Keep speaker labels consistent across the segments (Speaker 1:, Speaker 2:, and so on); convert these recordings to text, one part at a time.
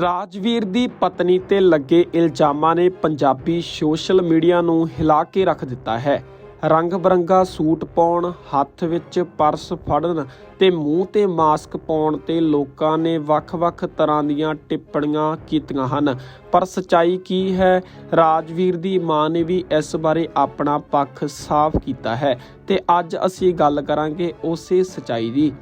Speaker 1: ਰਾਜਵੀਰ ਦੀ ਪਤਨੀ ਤੇ ਲੱਗੇ ਇਲਜ਼ਾਮਾਂ ਨੇ ਪੰਜਾਬੀ ਸੋਸ਼ਲ ਮੀਡੀਆ ਨੂੰ ਹਿਲਾ ਕੇ ਰੱਖ ਦਿੱਤਾ ਹੈ। ਰੰਗ ਬਰੰਗਾ ਸੂਟ ਪਾਉਣ, ਹੱਥ ਵਿੱਚ ਪਰਸ ਫੜਨ ਤੇ ਮੂੰਹ ਤੇ ਮਾਸਕ ਪਾਉਣ ਤੇ ਲੋਕਾਂ ਨੇ ਵੱਖ-ਵੱਖ ਤਰ੍ਹਾਂ ਦੀਆਂ ਟਿੱਪਣੀਆਂ ਕੀਤੀਆਂ ਹਨ। ਪਰ ਸਚਾਈ ਕੀ ਹੈ? ਰਾਜਵੀਰ ਦੀ ਮਾਂ ਨੇ ਵੀ ਇਸ ਬਾਰੇ ਆਪਣਾ ਪੱਖ ਸਾਫ਼ ਕੀਤਾ ਹੈ ਤੇ ਅੱਜ ਅਸੀਂ ਗੱਲ ਕਰਾਂਗੇ ਉਸੇ ਸਚਾਈ ਦੀ।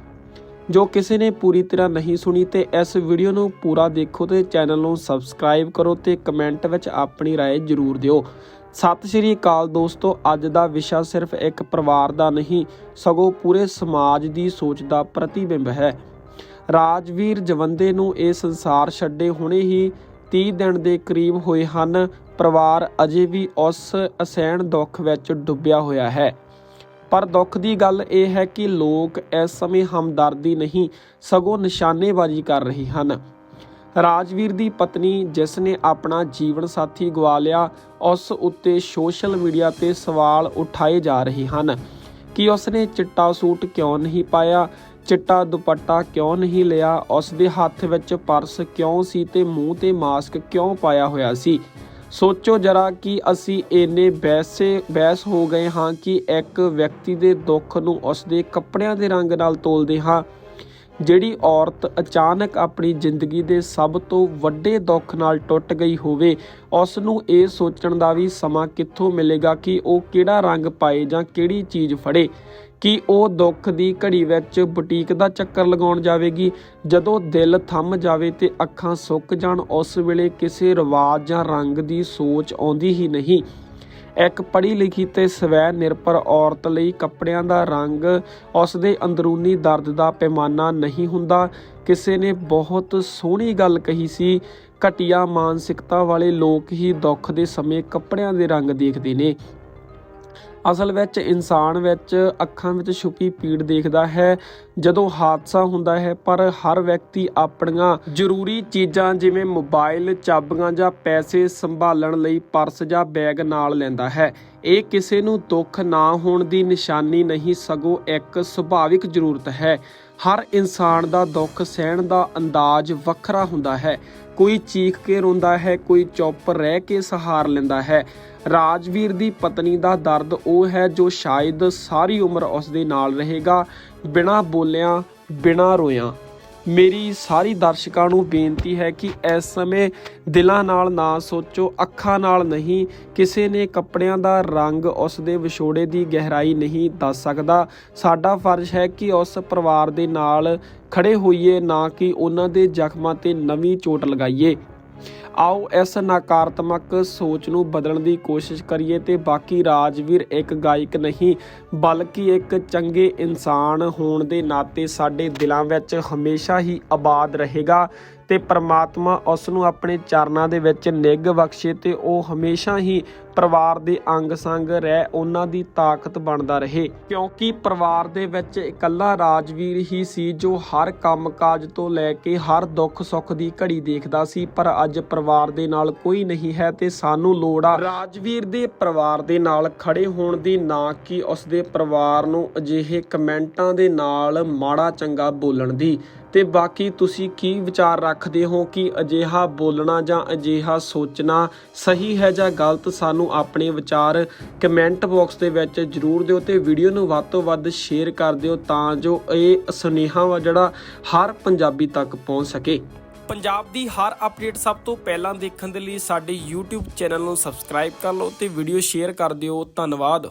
Speaker 1: ਜੋ ਕਿਸੇ ਨੇ ਪੂਰੀ ਤਰ੍ਹਾਂ ਨਹੀਂ ਸੁਣੀ ਤੇ ਇਸ ਵੀਡੀਓ ਨੂੰ ਪੂਰਾ ਦੇਖੋ ਤੇ ਚੈਨਲ ਨੂੰ ਸਬਸਕ੍ਰਾਈਬ ਕਰੋ ਤੇ ਕਮੈਂਟ ਵਿੱਚ ਆਪਣੀ رائے ਜ਼ਰੂਰ ਦਿਓ ਸਤਿ ਸ਼੍ਰੀ ਅਕਾਲ ਦੋਸਤੋ ਅੱਜ ਦਾ ਵਿਸ਼ਾ ਸਿਰਫ ਇੱਕ ਪਰਿਵਾਰ ਦਾ ਨਹੀਂ ਸਗੋਂ ਪੂਰੇ ਸਮਾਜ ਦੀ ਸੋਚ ਦਾ ਪ੍ਰਤੀਬਿੰਬ ਹੈ ਰਾਜਵੀਰ ਜਵੰਦੇ ਨੂੰ ਇਹ ਸੰਸਾਰ ਛੱਡੇ ਹੁਣੇ ਹੀ 30 ਦਿਨ ਦੇ ਕਰੀਬ ਹੋਏ ਹਨ ਪਰਿਵਾਰ ਅਜੇ ਵੀ ਉਸ ਅਸਹਿਣ ਦੁੱਖ ਵਿੱਚ ਡੁੱਬਿਆ ਹੋਇਆ ਹੈ ਪਰ ਦੁੱਖ ਦੀ ਗੱਲ ਇਹ ਹੈ ਕਿ ਲੋਕ ਇਸ ਸਮੇਂ ਹਮਦਰਦੀ ਨਹੀਂ, ਸਗੋਂ ਨਿਸ਼ਾਨੇਬਾਜ਼ੀ ਕਰ ਰਹੇ ਹਨ। ਰਾਜਵੀਰ ਦੀ ਪਤਨੀ ਜਿਸ ਨੇ ਆਪਣਾ ਜੀਵਨ ਸਾਥੀ ਗਵਾ ਲਿਆ, ਉਸ ਉੱਤੇ ਸੋਸ਼ਲ ਮੀਡੀਆ ਤੇ ਸਵਾਲ ਉਠਾਏ ਜਾ ਰਹੇ ਹਨ ਕਿ ਉਸ ਨੇ ਚਿੱਟਾ ਸੂਟ ਕਿਉਂ ਨਹੀਂ ਪਾਇਆ, ਚਿੱਟਾ ਦੁਪੱਟਾ ਕਿਉਂ ਨਹੀਂ ਲਿਆ ਉਸ ਦੇ ਹੱਥ ਵਿੱਚ ਪਰਸ ਕਿਉਂ ਸੀ ਤੇ ਮੂੰਹ ਤੇ ਮਾਸਕ ਕਿਉਂ ਪਾਇਆ ਹੋਇਆ ਸੀ? ਸੋਚੋ ਜਰਾ ਕਿ ਅਸੀਂ ਇੰਨੇ ਬੈਸੇ ਬਹਿਸ ਹੋ ਗਏ ਹਾਂ ਕਿ ਇੱਕ ਵਿਅਕਤੀ ਦੇ ਦੁੱਖ ਨੂੰ ਉਸ ਦੇ ਕੱਪੜਿਆਂ ਦੇ ਰੰਗ ਨਾਲ ਤੋਲਦੇ ਹਾਂ। ਜਿਹੜੀ ਔਰਤ ਅਚਾਨਕ ਆਪਣੀ ਜ਼ਿੰਦਗੀ ਦੇ ਸਭ ਤੋਂ ਵੱਡੇ ਦੁੱਖ ਨਾਲ ਟੁੱਟ ਗਈ ਹੋਵੇ ਉਸ ਨੂੰ ਇਹ ਸੋਚਣ ਦਾ ਵੀ ਸਮਾਂ ਕਿੱਥੋਂ ਮਿਲੇਗਾ ਕਿ ਉਹ ਕਿਹੜਾ ਰੰਗ ਪਾਏ ਜਾਂ ਕਿਹੜੀ ਚੀਜ਼ ਫੜੇ। ਕਿ ਉਹ ਦੁੱਖ ਦੀ ਘੜੀ ਵਿੱਚ ਬੁਟੀਕ ਦਾ ਚੱਕਰ ਲਗਾਉਣ ਜਾਵੇਗੀ। ਜਦੋਂ ਦਿਲ ਥੰਮ ਜਾਵੇ ਤੇ ਅੱਖਾਂ ਸੁੱਕ ਜਾਣ, ਉਸ ਵੇਲੇ ਕਿਸੇ ਰਿਵਾਜ ਜਾਂ ਰੰਗ ਦੀ ਸੋਚ ਆਉਂਦੀ ਹੀ ਨਹੀਂ। ਇੱਕ ਪੜ੍ਹੀ ਲਿਖੀ ਤੇ ਸਵੈ ਨਿਰਭਰ ਔਰਤ ਲਈ ਕੱਪੜਿਆਂ ਦਾ ਰੰਗ ਉਸ ਦੇ ਅੰਦਰੂਨੀ ਦਰਦ ਦਾ ਪੈਮਾਨਾ ਨਹੀਂ ਹੁੰਦਾ। ਕਿਸੇ ਨੇ ਬਹੁਤ ਸੋਹਣੀ ਗੱਲ ਕਹੀ ਸੀ, ਘਟੀਆ ਮਾਨਸਿਕਤਾ ਵਾਲੇ ਲੋਕ ਹੀ ਦੁੱਖ ਦੇ ਸਮੇਂ ਕੱਪੜਿਆਂ ਦੇ ਰੰਗ ਦੇਖਦੇ ਨੇ। ਅਸਲ ਵਿੱਚ ਇਨਸਾਨ ਵਿੱਚ ਅੱਖਾਂ ਵਿੱਚ ਛੁਪੀ ਪੀੜ ਦੇਖਦਾ ਹੈ, ਜਦੋਂ ਹਾਦਸਾ ਹੁੰਦਾ ਹੈ, ਪਰ ਹਰ ਵਿਅਕਤੀ ਆਪਣੀਆਂ ਜ਼ਰੂਰੀ ਚੀਜ਼ਾਂ ਜਿਵੇਂ ਮੋਬਾਈਲ, ਚਾਬੀਆਂ ਜਾਂ ਪੈਸੇ ਸੰਭਾਲਣ ਲਈ ਪਰਸ ਜਾਂ ਬੈਗ ਨਾਲ ਲੈਂਦਾ ਹੈ। ਇਹ ਕਿਸੇ ਨੂੰ ਦੁੱਖ ਨਾ ਹੋਣ ਦੀ ਨਿਸ਼ਾਨੀ ਨਹੀਂ, ਸਗੋਂ ਇੱਕ ਸੁਭਾਵਿਕ ਜ਼ਰੂਰਤ ਹੈ। ਹਰ ਇਨਸਾਨ ਦਾ ਦੁੱਖ ਸਹਿਣ ਦਾ ਅੰਦਾਜ਼ ਵੱਖਰਾ ਹੁੰਦਾ ਹੈ। ਕੋਈ ਚੀਖ ਕੇ ਰੋਂਦਾ ਹੈ, ਕੋਈ ਚੁੱਪ ਰਹਿ ਕੇ ਸਹਾਰ ਲੈਂਦਾ ਹੈ। ਰਾਜਵੀਰ ਦੀ ਪਤਨੀ ਦਾ ਦਰਦ ਉਹ ਹੈ ਜੋ ਸ਼ਾਇਦ ਸਾਰੀ ਉਮਰ ਉਸ ਦੇ ਨਾਲ ਰਹੇਗਾ। ਬਿਨਾਂ ਬੋਲਿਆਂ, ਬਿਨਾਂ ਰੋਇਆਂ। ਮੇਰੀ ਸਾਰੀ ਦਰਸ਼ਕਾਂ ਨੂੰ ਬੇਨਤੀ ਹੈ ਕਿ ਇਸ ਸਮੇਂ ਦਿਲਾਂ ਨਾਲ ਨਾ ਸੋਚੋ, ਅੱਖਾਂ ਨਾਲ ਨਹੀਂ। ਕਿਸੇ ਨੇ ਕੱਪੜਿਆਂ ਦਾ ਰੰਗ ਉਸ ਦੇ ਵਿਛੋੜੇ ਦੀ ਗਹਿਰਾਈ ਨਹੀਂ ਦੱਸ ਸਕਦਾ। ਸਾਡਾ ਫਰਜ਼ ਹੈ ਕਿ ਉਸ ਪਰਿਵਾਰ ਦੇ ਨਾਲ ਖੜੇ ਹੋਈਏ, ਨਾ ਕਿ ਉਹਨਾਂ ਦੇ ਜ਼ਖਮਾਂ ਤੇ ਨਵੀਂ ਚੋਟ ਲਗਾਈਏ। ਆਓ ਇਸ ਨਕਾਰਾਤਮਕ ਸੋਚ ਨੂੰ ਬਦਲਣ ਦੀ ਕੋਸ਼ਿਸ਼ ਕਰੀਏ ਤੇ ਬਾਕੀ ਰਾਜਵੀਰ ਇੱਕ ਗਾਇਕ ਨਹੀਂ, ਬਲਕਿ ਇੱਕ ਚੰਗੇ ਇਨਸਾਨ ਹੋਣ ਦੇ ਨਾਤੇ ਸਾਡੇ ਦਿਲਾਂ ਵਿੱਚ ਹਮੇਸ਼ਾ ਹੀ ਆਬਾਦ ਰਹੇਗਾ। ਤੇ ਪ੍ਰਮਾਤਮਾ ਉਸ ਨੂੰ ਆਪਣੇ ਚਰਨਾਂ ਦੇ ਵਿੱਚ ਨਿੱਘ ਬਖਸ਼ੇ ਤੇ ਉਹ ਹਮੇਸ਼ਾ ਹੀ ਪਰਿਵਾਰ ਦੇ ਅੰਗ ਸੰਗ ਰਹਿ ਉਹਨਾਂ ਦੀ ਤਾਕਤ ਬਣਦਾ ਰਹੇ। ਕਿਉਂਕਿ ਪਰਿਵਾਰ ਦੇ ਵਿੱਚ ਇਕੱਲਾ ਰਾਜਵੀਰ ਹੀ ਸੀ ਜੋ ਹਰ ਕੰਮਕਾਜ ਤੋਂ ਲੈ ਕੇ ਹਰ ਦੁੱਖ ਸੁੱਖ ਦੀ ਘੜੀ ਦੇਖਦਾ ਸੀ, ਪਰ ਅੱਜ ਪਰਿਵਾਰ ਦੇ ਨਾਲ ਕੋਈ ਨਹੀਂ ਹੈ ਤੇ ਸਾਨੂੰ ਲੋੜ ਆ ਰਾਜਵੀਰ ਦੇ ਪਰਿਵਾਰ ਦੇ ਨਾਲ ਖੜੇ ਹੋਣ ਦੀ, ਨਾ ਕਿ ਉਸ ਦੇ ਪਰਿਵਾਰ ਨੂੰ ਅਜਿਹੇ ਕਮੈਂਟਾਂ ਦੇ ਨਾਲ ਮਾੜਾ ਚੰਗਾ ਬੋਲਣ ਦੀ। ਤੇ ਬਾਕੀ ਤੁਸੀਂ ਕੀ ਵਿਚਾਰ ਰੱਖਦੇ ਹੋ ਕਿ ਅਜਿਹਾ ਬੋਲਣਾ ਜਾਂ ਅਜਿਹਾ ਸੋਚਣਾ ਸਹੀ ਹੈ ਜਾਂ ਗਲਤ? ਸਾਨੂੰ ਆਪਣੇ ਵਿਚਾਰ ਕਮੈਂਟ ਬਾਕਸ ਦੇ ਵਿੱਚ ਜਰੂਰ ਦਿਓ ਤੇ ਵੀਡੀਓ ਨੂੰ ਵੱਧ ਤੋਂ ਵੱਧ ਸ਼ੇਅਰ ਕਰ ਦਿਓ ਤਾਂ ਜੋ ਇਹ ਸੁਨੇਹਾ ਵਾ ਜਿਹੜਾ ਹਰ ਪੰਜਾਬੀ ਤੱਕ ਪਹੁੰਚ ਸਕੇ। ਪੰਜਾਬ ਦੀ ਹਰ ਅਪਡੇਟ ਸਭ ਤੋਂ ਪਹਿਲਾਂ ਦੇਖਣ ਦੇ ਲਈ ਸਾਡੇ YouTube ਚੈਨਲ ਨੂੰ ਸਬਸਕ੍ਰਾਈਬ ਕਰ ਲਓ ਤੇ ਵੀਡੀਓ ਸ਼ੇਅਰ ਕਰ ਦਿਓ। ਧੰਨਵਾਦ।